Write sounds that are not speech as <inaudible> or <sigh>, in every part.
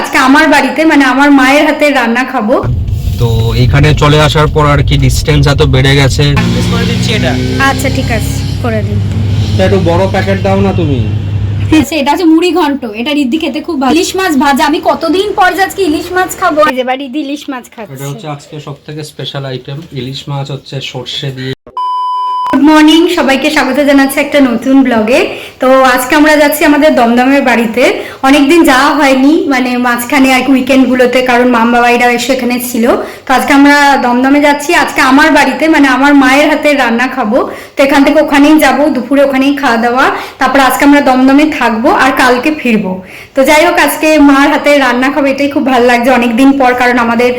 আজকে আমার বাড়িতে মানে আমার মায়ের হাতের রান্না খাব। তো এখানে চলে আসার পর আর কি ডিস্টেন্স এত বেড়ে গেছে। করে দিচ্ছি এটা। আচ্ছা ঠিক আছে করে দিন। একটু বড় প্যাকেট দাও না তুমি। আচ্ছা এটা হচ্ছে মুড়ি ঘন্ট এটা রিদ্ধি খেতে খুব ভালো। ইলিশ মাছ ভাজা আমি কতদিন পর আজকে ইলিশ মাছ খাব? এবার রিদ্ধি ইলিশ মাছ এটা হচ্ছে আজকে সব থেকে স্পেশাল আইটেম ইলিশ মাছ হচ্ছে সর্ষে দিয়ে। গুড মর্নিং সবাইকে স্বাগত জানাচ্ছি একটা নতুন ব্লগে তো আজকে আমরা যাচ্ছি আমাদের দমদমের বাড়িতে। অনেকদিন যাওয়া হয়নি মানে মাঝখানে আর উইকেন্ড গুলোতে, কারণ মাম বাবাইরা এসে এখানে ছিল। তো আজকে আমরা দমদমে যাচ্ছি। আজকে আমার বাড়িতে মানে আমার মায়ের হাতে রান্না খাব। তো এখান থেকে ওখানেই যাব, দুপুরে ওখানেই খাওয়া দাওয়া। তারপর আজকে আমরা দমদমে থাকব আর কালকে ফিরবো। তো যাই হোক, আজকে মার হাতে রান্না খাব, এটাই খুব ভালো লাগছে অনেকদিন পর, কারণ আমাদের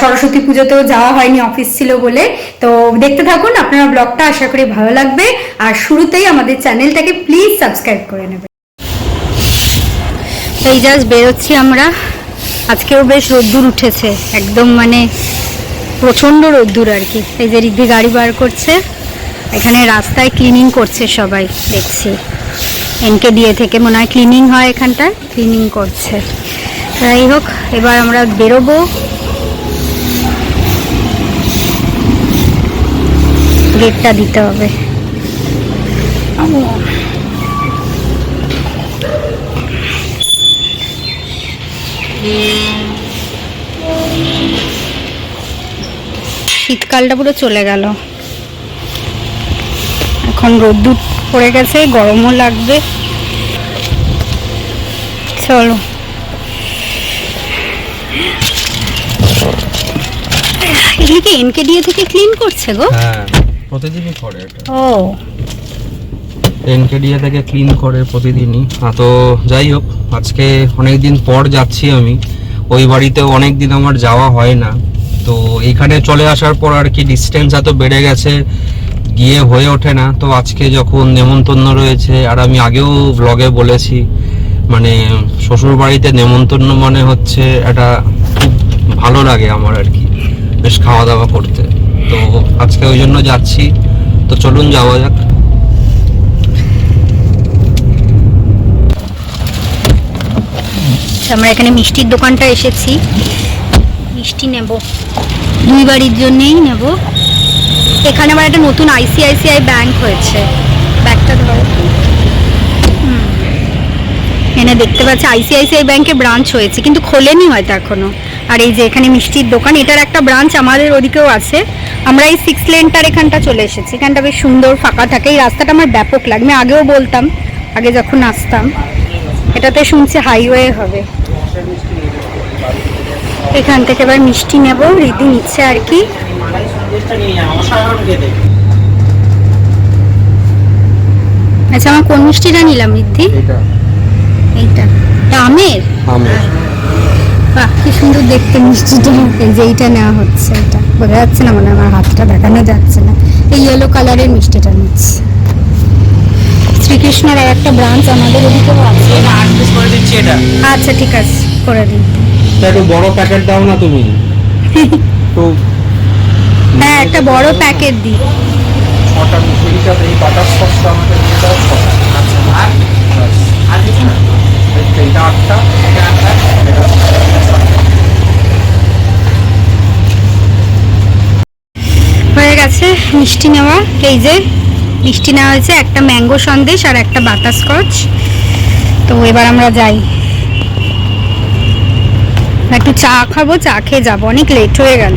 সরস্বতী পুজোতেও যাওয়া হয়নি, অফিস ছিল বলে। তো দেখতে থাকুন, আপনারা ব্লগটা আশা করি ভালো লাগবে। আর শুরুতেই আমাদের চ্যানেলটাকে প্লিজ সাবস্ক্রাইব করে নেবেন। এই জাস্ট বেরোচ্ছি আমরা। আজকেও বেশ রোদ্দুর উঠেছে, একদম মানে প্রচণ্ড রোদ্দুর আর কি। এই যে রিদ্ধি গাড়ি বার করছে, এখানে রাস্তায় ক্লিনিং করছে সবাই, দেখছি। এনকে দিয়ে থেকে মনে হয় ক্লিনিং হয় এখানটায় ক্লিনিং করছে। যাই হোক, এবার আমরা বেরোবো। গেটটা দিতে হবে। শীতকালটা পুরো চলে গেল। এখন রোদ্দুর পড়ে গেছে গরমও লাগবে। চলো। এগুলি কি এনকে দিয়ে থেকে ক্লিন করছে গো? হ্যাঁ প্রতিদিনই করে এটা। ও। এনকেডিয়া থেকে ক্লিন করে প্রতিদিনই। তো যাই হোক আজকে অনেক দিন পর যাচ্ছি আমি। ওই বাড়িতেও অনেক দিন আমার যাওয়া হয় না। তো এখানে চলে আসার পর আর কি ডিস্টেন্স এত বেড়ে গেছে, গিয়ে হয়ে ওঠে না। তো আজকে যখন নেমন্তন্ন রয়েছে, আর আমি আগেও ব্লগে বলেছি মানে শ্বশুর বাড়িতে নেমন্তন্ন মানে হচ্ছে একটা খুব ভালো লাগে আমার আর কি, বেশ খাওয়া দাওয়া করতে। তো আজকে ওই জন্য যাচ্ছি। তো চলুন যাওয়া যাক। আমরা এখানে মিষ্টির দোকানটা এসেছি। মিষ্টি নেব। দুই বাড়ির জন্যেই নেব। এখানে আমার একটা নতুন আইসিআইসিআই ব্যাংক হয়েছে। ব্যাগটা ধরো। এখানে দেখতে পাচ্ছি, আইসিআইসিআই ব্যাংকে ব্রাঞ্চ হয়েছে, কিন্তু খোলেনি হয়তো এখনও আর এই যে এখানে মিষ্টির দোকান, এটার একটা ব্রাঞ্চ আমাদের ওদিকেও আছে। আমরা এই সিক্স লেনটার এখানটা চলে এসেছি। এখানটা বেশ সুন্দর, ফাঁকা থাকে। এই রাস্তাটা আমার ব্যাপক লাগে। আমি আগেও বলতাম, আগে যখন আসতাম, এটাতে শুনছি হাইওয়ে হবে। এখান থেকে এবার মিষ্টি নেব রীতি নিচ্ছে আর কি। আচ্ছা আমার কোন মিষ্টিটা নিলাম রিদ্ধি এইটা। আমের? আমের। বাহ কি সুন্দর দেখতে মিষ্টিটা যে এইটা নেওয়া হচ্ছে এটা। বোঝা যাচ্ছে না মানে আমার হাতটা দেখানো যাচ্ছে না। এই ইয়েলো কালারের মিষ্টিটা নিচ্ছি। শ্রীকৃষ্ণের আর একটা ব্রাঞ্চ আমাদের ওদিকেও আছে। এটা। আচ্ছা ঠিক আছে করে দিন। একটু বড় প্যাকেট দাও না তুমি। <laughs> তো হ্যাঁ একটা বড় প্যাকেট দিই। ছটা মিষ্টিটা এই বাটার সসটা আমাকে দিয়ে দাও। ছটা আচ্ছা আর আর কিছু না এইটা আটটা এটা আটটা হয়ে গেছে মিষ্টি নেওয়া। এই যে মিষ্টি নেওয়া হয়েছে, একটা ম্যাঙ্গো সন্দেশ আর একটা বাটারস্কচ তো এবার আমরা যাই। একটু চা খাব, চা খেয়ে যাব, অনেক লেট হয়ে গেল।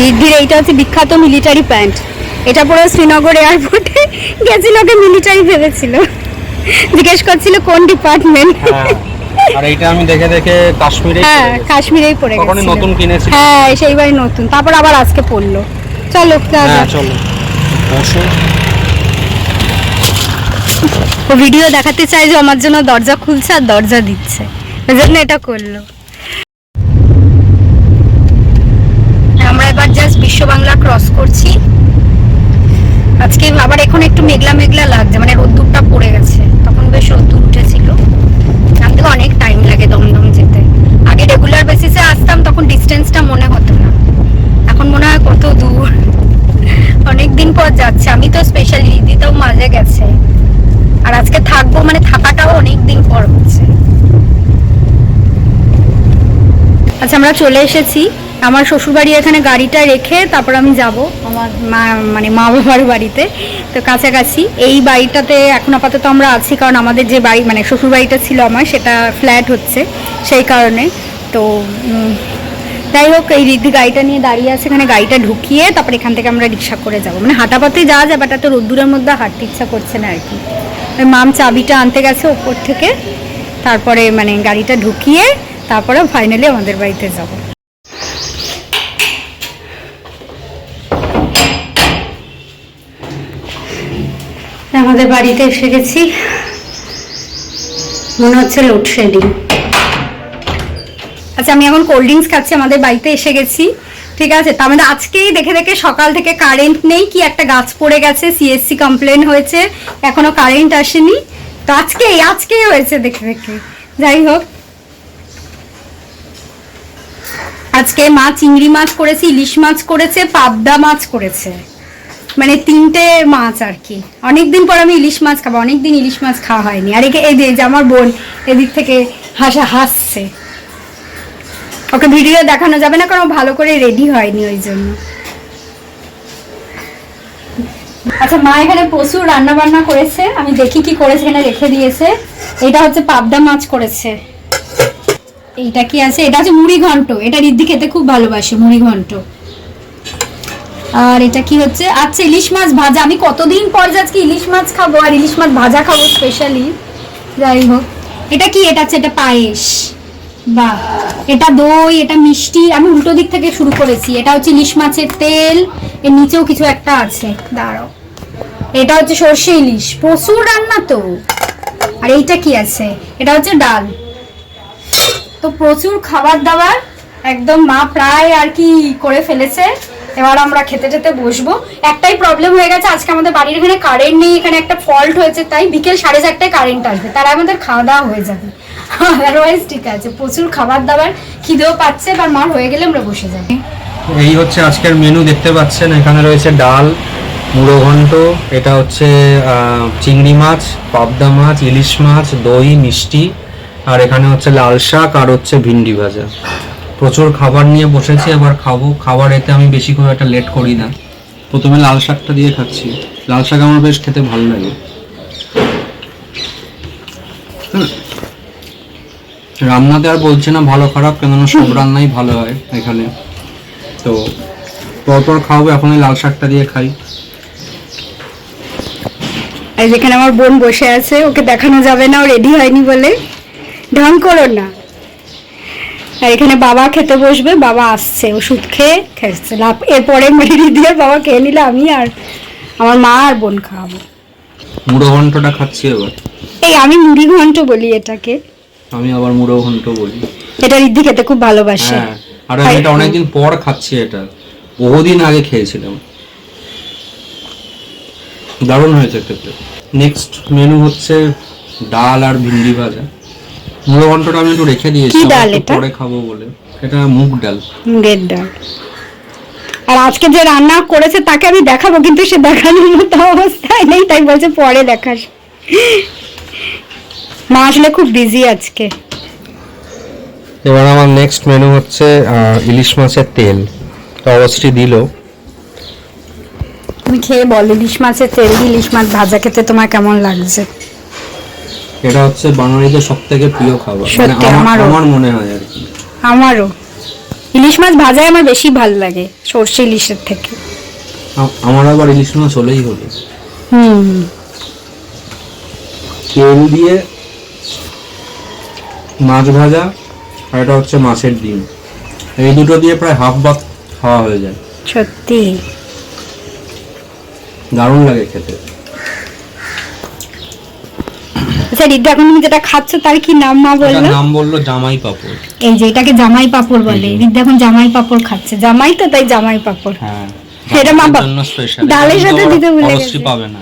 রিদ্ধির এইটা হচ্ছে বিখ্যাত মিলিটারি প্যান্ট এটা পরে শ্রীনগর এয়ারপোর্টে গেছিল, ওকে মিলিটারি ভেবেছিল। জিজ্ঞেস করছিল, কোন ডিপার্টমেন্ট আর এইটা আমি দেখে দেখে কাশ্মীরে হ্যাঁ কাশ্মীরেই পড়ে গেছিল নতুন কিনেছি হ্যাঁ সেইবারই নতুন। তারপর আবার আজকে পড়ল। চলো হ্যাঁ চলো। বসো। ও ভিডিও দেখাতে চাই যে আমার জন্য দরজা খুলছে আর দরজা দিচ্ছে। ওই জন্য এটা করল। আমরা এবার জাস্ট বিশ্ব বাংলা ক্রস করছি। আজকে আবার এখন একটু মেঘলা মেঘলা লাগছে মানে রোদ্দুরটা পড়ে গেছে তখন বেশ রোদ্দুর উঠেছিল এখান থেকে অনেক টাইম লাগে দমদম যেতে আগে রেগুলার বেসিসে আসতাম তখন ডিস্টেন্সটা মনে হতো না এখন মনে হয় কত দূর অনেক দিন পর যাচ্ছে আমি তো স্পেশালি দিদিটাও মাঝে গেছে আর আজকে থাকব মানে থাকাটাও অনেকদিন পর হচ্ছে আচ্ছা আমরা চলে এসেছি। আমার শ্বশুরবাড়ি এখানে গাড়িটা রেখে তারপর আমি যাব আমার মা মানে মা বাবার বাড়িতে। তো কাছাকাছি এই বাড়িটাতে এখন আপাতত আমরা আছি কারণ আমাদের যে বাড়ি মানে শ্বশুরবাড়িটা ছিল আমার, সেটা ফ্ল্যাট হচ্ছে সেই কারণে। তো যাই হোক, এই রিদ্ধি গাড়িটা নিয়ে দাঁড়িয়ে আছে, এখানে গাড়িটা ঢুকিয়ে তারপর এখান থেকে আমরা রিক্সা করে যাব। মানে হাঁটা পথে যাওয়া যাবে বাট এত রোদ্দুরের মধ্যে হাঁটতে ইচ্ছা করছে না আর কি। মাম চাবিটা আনতে গেছে ওপর থেকে, তারপরে মানে গাড়িটা ঢুকিয়ে তারপরে ফাইনালি আমাদের বাড়িতে যাব। আমাদের বাড়িতে এসে গেছি। মনে হচ্ছে লোডশেডিং আচ্ছা আমি এখন কোল্ড ড্রিঙ্কস খাচ্ছি, আমাদের বাড়িতে এসে গেছি। ঠিক আছে? তার মানে আজকেই দেখে দেখে সকাল থেকে কারেন্ট নেই, কি একটা গাছ পড়ে গেছে সিএসসি কমপ্লেন হয়েছে, এখনও কারেন্ট আসেনি। তো আজকেই আজকেই হয়েছে দেখে দেখে। যাই হোক আজকে মা চিংড়ি মাছ করেছে, ইলিশ মাছ করেছে, পাবদা মাছ করেছে। মানে তিনটে মাছ আর কি। অনেকদিন পর আমি ইলিশ মাছ খাব, অনেকদিন ইলিশ মাছ খাওয়া হয়নি। আর একে এই যে আমার বোন এদিক থেকে হাসা, হাসছে। ওকে ভিডিও দেখানো যাবে না, কারণ ভালো করে রেডি হয়নি ওই জন্য। আচ্ছা মা এখানে প্রচুর রান্না বান্না করেছে। আমি দেখি কি করেছে, এখানে রেখে দিয়েছে। এটা হচ্ছে পাবদা মাছ করেছে। এইটা কি আছে? এটা হচ্ছে মুড়ি ঘন্ট। এটা রিদ্ধি খেতে খুব ভালোবাসে, মুড়ি ঘন্ট। আর এটা কি হচ্ছে? আচ্ছা ইলিশ মাছ ভাজা। আমি কতদিন পর আজকে ইলিশ মাছ খাব, আর ইলিশ মাছ ভাজা খাব স্পেশালি যাই হোক। এটা কি? এটা হচ্ছে এটা পায়েস। বাহ! এটা দই, এটা মিষ্টি। আমি উল্টো দিক থেকে শুরু করেছি। এটা হচ্ছে ইলিশ মাছের তেল। এর নিচেও কিছু একটা আছে। দাঁড়াও। এটা হচ্ছে সর্ষে ইলিশ। প্রচুর রান্না তো। আর এইটা কি আছে? এটা হচ্ছে ডাল। তো প্রচুর খাবার দাবার, একদম মা প্রায় আর কি করে ফেলেছে। এবার আমরা খেতে খেতে বসবো। একটাই প্রবলেম হয়ে গেছে, আজকে আমাদের বাড়ির এখানে কারেন্ট নেই, এখানে একটা ফল্ট হয়েছে, তাই বিকেল সাড়ে চারটায় কারেন্ট আসবে। তার আমাদের খাওয়া দাওয়া হয়ে যাবে। আদারওয়াইজ ঠিক আছে, প্রচুর খাবার দাবার, খিদেও পাচ্ছে, এবার মার হয়ে গেলে আমরা বসে যাব। এই হচ্ছে আজকের মেনু দেখতে পাচ্ছেন, এখানে রয়েছে ডাল, মুড়ো ঘন্ট, এটা হচ্ছে চিংড়ি মাছ, পাবদা মাছ, ইলিশ মাছ, দই, মিষ্টি। আর এখানে হচ্ছে লাল শাক আর হচ্ছে ভিন্ডি ভাজা। প্রচুর খাবার নিয়ে বসেছি এবার খাব। খাবার এতে আমি বেশি খুব একটা লেট করি না। প্রথমে লাল শাকটা দিয়ে খাচ্ছি। লাল শাক আমার বেশ খেতে ভালো লাগে। রান্নাতে আর বলছি না ভালো খারাপ কেননা সব রান্নাই ভালো হয় এখানে। তো পরপর খাওয়াবো এখন লাল শাকটা দিয়ে খাই। যেখানে আমার বোন বসে আছে ওকে দেখানো যাবে না ও রেডি হয়নি বলে। ঢং করো না। আর এখানে বাবা খেতে বসবে বাবা আসছে ওষুধ খেয়ে খেয়েছে। লাভ- এরপরে মেরি দিয়ে বাবা খেয়ে নিলে আমি আর আমার মা আর বোন খাওয়াবো। মুড়ো ঘন্টটা খাচ্ছি এবার। এই আমি মুড়ি ঘন্ট বলি এটাকে। আমি আবার মুড়ো ঘন্ট বলি। এটা রিদ্ধি খেতে খুব ভালোবাসে। হ্যাঁ আর আমি এটা অনেকদিন পর খাচ্ছি এটা। বহুদিন আগে খেয়েছিলাম। দারুণ হয়েছে খেতে। নেক্সট মেনু হচ্ছে ডাল আর ভিন্ডি ভাজা। ঘন্টটা আমি একটু রেখে দিয়েছি কি ডাল এটা? পরে খাব বলে। এটা মুগ ডাল। মুগের ডাল। আর আজকে যে রান্না করেছে তাকে আমি দেখাবো কিন্তু সে দেখানোর মতো অবস্থায় নেই তাই বলছে পরে দেখাস। মা আসলে খুব বিজি আজকে। এবার আমার নেক্সট মেনু হচ্ছে আহ, ইলিশ মাছের তেল। তো অবশ্যই দিল। তুমি খেয়ে বলো ইলিশ মাছের তেল ইলিশ মাছ ভাজা খেতে তোমার কেমন লাগছে? এটা হচ্ছে বাঙালিদের সব থেকে প্রিয় খাবার। মানে সত্যি, আমার আমারও। আমার মনে হয় আর কি। আমারও। ইলিশ মাছ ভাজাই আমার বেশি ভালো লাগে সর্ষে ইলিশের থেকে। আমার আবার ইলিশ মাছ হলেই হলো। হুম। তেল দিয়ে মাছ ভাজা আর এটা হচ্ছে মাছের ডিম। এই দুটো দিয়ে প্রায় হাফ ভাত খাওয়া হয়ে যায়। সত্যি। দারুণ লাগে খেতে। আচ্ছা রিদ্ধা এখন তুমি যেটা খাচ্ছ তার কি নাম মা বলল? নাম বলল জামাই পাপড়। এই যে এটাকে জামাই পাপড় বলে। এই এখন জামাই পাপড় খাচ্ছে। জামাই তো তাই জামাই পাপড়। হ্যাঁ এটা মা ডালের সাথে দিতে ভুলে গেছে। পাবে না।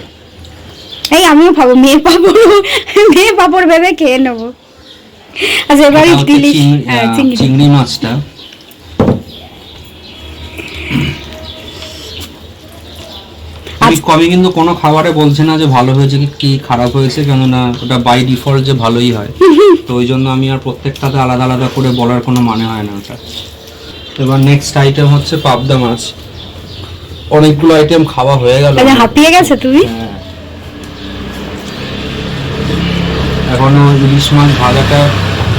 এই আমিও খাব মেয়ে পাপড়। মেয়ে পাপড় ভেবে খেয়ে নেব। আচ্ছা এবার চিং- হ্যাঁ, চিংড়ি। চিংড়ি মাছটা। আমি কিন্তু কোনো খাবারে বলছে না যে ভালো হয়েছে কি খারাপ হয়েছে কেননা ওটা বাই ডিফল্ট যে ভালোই হয়। তো ওই জন্য আমি আর প্রত্যেকটাতে আলাদা আলাদা করে বলার কোনো মানে হয় না ওটা। এবার নেক্সট আইটেম হচ্ছে পাবদা মাছ। অনেকগুলো আইটেম খাওয়া হয়ে গেল। হাঁপিয়ে গেছে তুমি? হ্যাঁ। এখনও ইলিশ মাছ ভাজাটা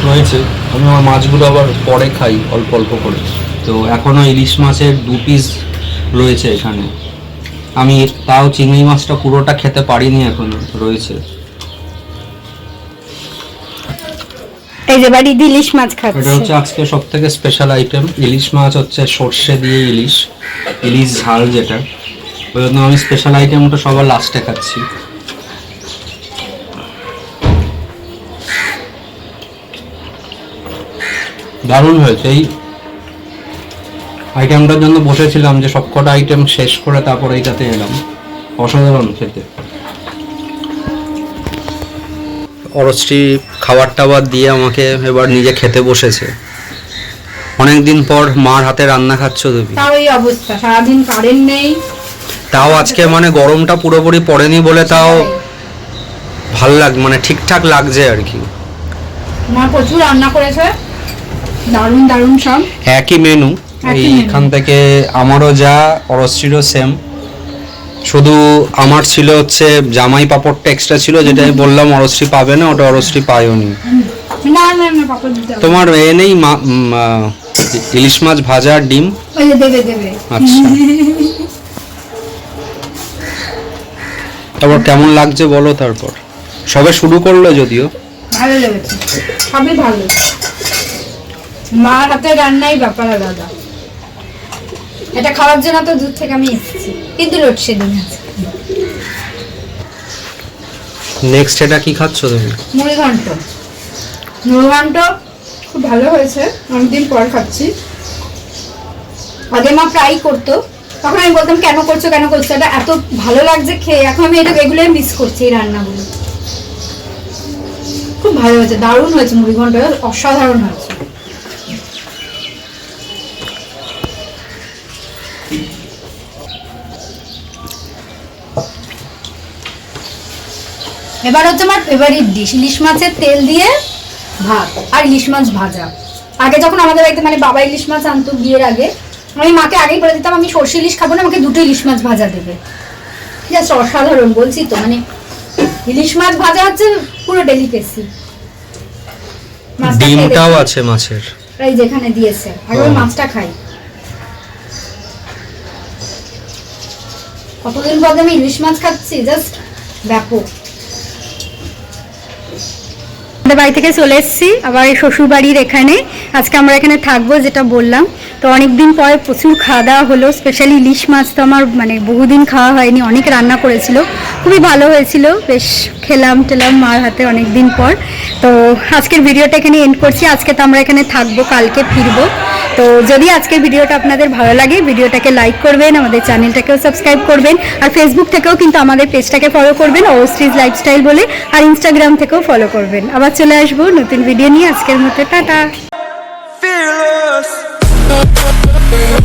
রয়েছে আমি আমার মাছগুলো আবার পরে খাই অল্প অল্প করে। তো এখনও ইলিশ মাছের দু পিস রয়েছে এখানে। আমি তাও চিংড়ি মাছটা পুরোটা খেতে পারিনি এখনও রয়েছে। এই যে বাড়ি ইলিশ মাছ খাচ্ছে। এটা হচ্ছে আজকে সব থেকে স্পেশাল আইটেম ইলিশ মাছ হচ্ছে সর্ষে দিয়ে ইলিশ ইলিশ ঝাল যেটা। ওই জন্য আমি স্পেশাল আইটেমটা সবার লাস্টে খাচ্ছি। দারুণ হয়েছে। এই আইটেমটার জন্য বসেছিলাম যে সবকটা আইটেম শেষ করে তারপর এইটাতে এলাম। অসাধারণ খেতে। অরশ্রী খাবার টাবার দিয়ে আমাকে এবার নিজে খেতে বসেছে। অনেকদিন পর মার হাতে রান্না খাচ্ছ তুমি। তাও এই অবস্থা সারাদিন কারেন্ট নেই। তাও আজকে মানে গরমটা পুরোপুরি পড়েনি বলে তাও ভালো লাগ মানে ঠিকঠাক লাগছে আর কি। মা প্রচুর রান্না করেছে। দারুণ দারুণ সব। একই মেনু। এইখান থেকে আমারও যা অরশ্রীরও সেম শুধু আমার ছিল হচ্ছে জামাই পাপড়টা এক্সট্রা ছিল যেটা আমি বললাম অরশ্রী পাবে না ওটা অরশ্রী পায়ওনি না। তোমার এ নেই ইলিশ মাছ ভাজা আর ডিম? আচ্ছা। তারপর কেমন লাগছে বলো তারপর? সবে শুরু করল যদিও। ভালো লেগেছে। সবই ভালো। মার হাতে রান্নাই ব্যাপার আলাদা। এটা খাওয়ার জন্য তো দূর থেকে আমি এসেছি। কিন্তু লোডশেডিং আছে। নেক্সট এটা কি খাচ্ছ তুমি? মুড়ি ঘন্ট মুড়ি ঘন্ট খুব ভালো হয়েছে। অনেকদিন পর খাচ্ছি। আগে মা ফ্রাই করতো। তখন আমি বলতাম কেন করছ কেন করছ? এটা এত ভালো লাগছে খেয়ে। এখন আমি এটা রেগুলার মিস করছি এই রান্নাগুলো। খুব ভালো হয়েছে। দারুণ হয়েছে মুড়ি ঘন্ট অসাধারণ হয়েছে। এবার হচ্ছে আমার ফেভারিট ডিশ ইলিশ মাছের তেল দিয়ে ভাত আর ইলিশ মাছ ভাজা। আগে যখন আমাদের বাড়িতে মানে বাবা ইলিশ মাছ আনতো বিয়ের আগে আমি মাকে আগেই বলে দিতাম আমি সর্ষে ইলিশ খাব না আমাকে দুটো ইলিশ মাছ ভাজা দেবে। জাস্ট অসাধারণ বলছি তো মানে ইলিশ মাছ ভাজা হচ্ছে পুরো ডেলিকেসি ডিমটাও আছে মাছের। এই যেখানে দিয়েছে আর ওই মাছটা খাই। কতদিন পর আমি ইলিশ মাছ খাচ্ছি জাস্ট ব্যাপক। আমাদের বাড়ি থেকে চলে এসেছি, আবার শ্বশুরবাড়ির শ্বশুর বাড়ির এখানে। আজকে আমরা এখানে থাকব, যেটা বললাম। তো অনেকদিন পরে প্রচুর খাওয়া দাওয়া হলো স্পেশালি ইলিশ মাছ তো আমার মানে বহুদিন খাওয়া হয়নি, অনেক রান্না করেছিল। খুবই ভালো হয়েছিল, বেশ খেলাম টেলাম মার হাতে অনেক দিন পর। তো আজকের ভিডিওটা এখানে এন্ড করছি, আজকে তো আমরা এখানে থাকব, কালকে ফিরবো। তো যদি আজকের ভিডিওটা আপনাদের ভালো লাগে, ভিডিওটাকে লাইক করবেন, আমাদের চ্যানেলটাকেও সাবস্ক্রাইব করবেন, আর ফেসবুক থেকেও কিন্তু আমাদের পেজটাকে ফলো করবেন ওস্ট্রিজ লাইফস্টাইল বলে, আর ইনস্টাগ্রাম থেকেও ফলো করবেন। আবার চলে আসব নতুন ভিডিও নিয়ে, আজকের মতো, টাটা। Yeah.